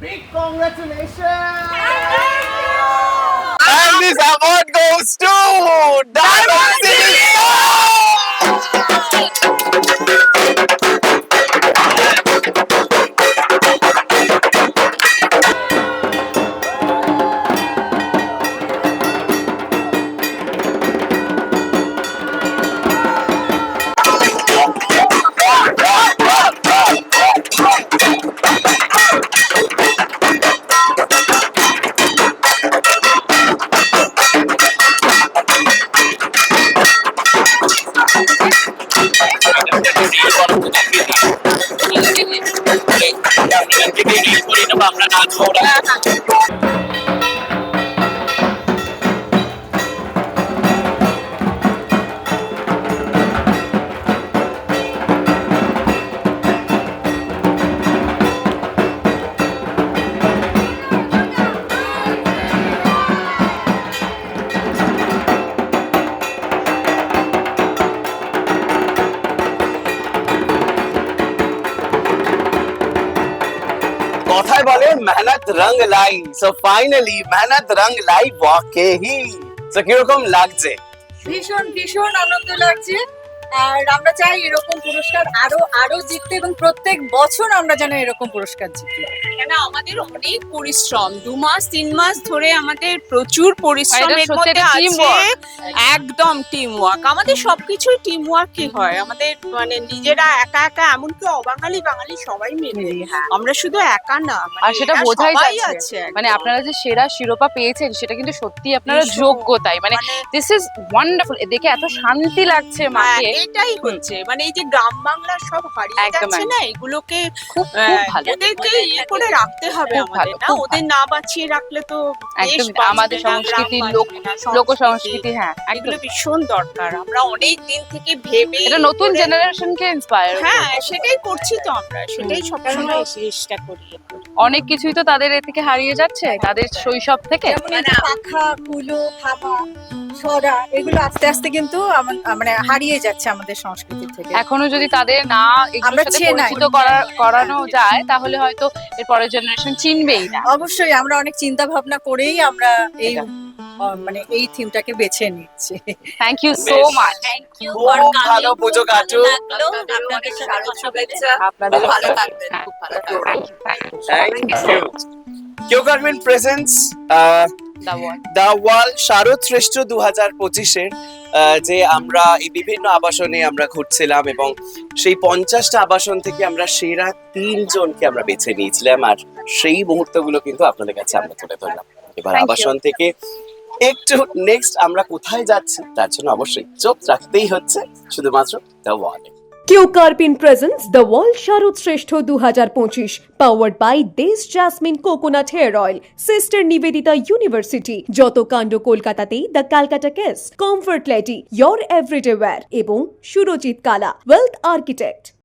Big congratulations! And this award goes to Diamond I told her কথায় বলে মেহনত রং লাই so finally মেহনত রং লাই ওয়াকে হি সো কীরকম লাগছে ভীষণ ভীষণ আনন্দ লাগছে আর আমরা চাই এরকম পুরস্কার আরও আরও জিততে এবং প্রত্যেক বছর আমরা যেন এরকম পুরস্কার জিতি। কেন আমাদের অনেক পরিশ্রম দু মাস তিন মাস ধরে আমাদের প্রচুর পরিশ্রম এটা এর সত্যি মধ্যে আছে। একদম টিম ওয়ার্ক আমাদের সবকিছুই টিম ওয়ার্কই হয়। আমাদের মানে নিজেরা একা একা এমনকি অবাঙালি বাঙালি সবাই মিলে আমরা শুধু একা না মানে আর সেটা বোঝাই যাচ্ছে। মানে আপনারা যে সেরা শিরোপা পেয়েছেন সেটা কিন্তু সত্যি আপনারা। যোগ্যতাই মানে দিস ইজ ওয়ান্ডারফুল দেখে এত শান্তি লাগছে হ্যাঁ, মাকে। এটাই হচ্ছে। মানে এই যে গ্রাম বাংলার সব হারিয়ে যাচ্ছে না এগুলোকে খুব খুব ভালো। ওদেরকে ইয়ে করে রাখতে হবে ভালো, আমাদের না? ওদের না বাঁচিয়ে রাখলে তো একদম আমাদের সংস্কৃতি লোক লোক সংস্কৃতি। হ্যাঁ এগুলো ভীষণ দরকার। আমরা অনেক দিন থেকে ভেবে এটা নতুন জেনারেশনকে ইন্সপায়ার হ্যাঁ সেটাই করছি তো আমরা সেটাই সবসময় চেষ্টা করি। অনেক কিছুই তো তাদের এ থেকে হারিয়ে যাচ্ছে তাদের শৈশব থেকে। যে পাখা কুলো সরা এগুলো আস্তে আস্তে কিন্তু মানে হারিয়ে যাচ্ছে আমাদের সংস্কৃতি থেকে। এখনও যদি তাদের না আমরা সাথে পরিচিত করা করানো যায় তাহলে হয়তো এর পরের জেনারেশন চিনবেই না। অবশ্যই আমরা অনেক চিন্তা ভাবনা করেই আমরা এই মানে এই থিমটাকে বেছে নিচ্ছি। Thank you so much thank you খুব ভালো পুজো কাটুক। আপনাদের শুভেচ্ছা আপনাদের ভালো থাকবেন। খুব ভালো থাকবেন। থ্যাংক ইউ কেউ কারমিন প্রেজেন্টস দা ওয়াল শারদ শ্রেষ্ঠ দু হাজার পঁচিশের যে আমরা এই বিভিন্ন আবাসনে আমরা ঘুরছিলাম এবং সেই পঞ্চাশটা আবাসন থেকে আমরা সেরা তিনজনকে আমরা বেছে নিয়েছিলাম। আর সেই মুহূর্তগুলো কিন্তু আপনাদের কাছে আমরা তুলে ধরলাম। এবার আবাসন থেকে একটু নেক্সট আমরা কোথায় যাচ্ছি, তার জন্য অবশ্যই চোখ রাখতেই হচ্ছে, শুধুমাত্র দ্য ওয়ালে কিউ কার্পিন presents the world Sharad Shreshtha দু হাজার পঁচিশ powered by Desh jasmine coconut hair oil Sister Nivedita University যত কাণ্ড কলকাতাতেই the Calcutta case comfort lady your everyday wear এবং সুরজিৎ কালা ওয়েলথ আর্কিটেক্ট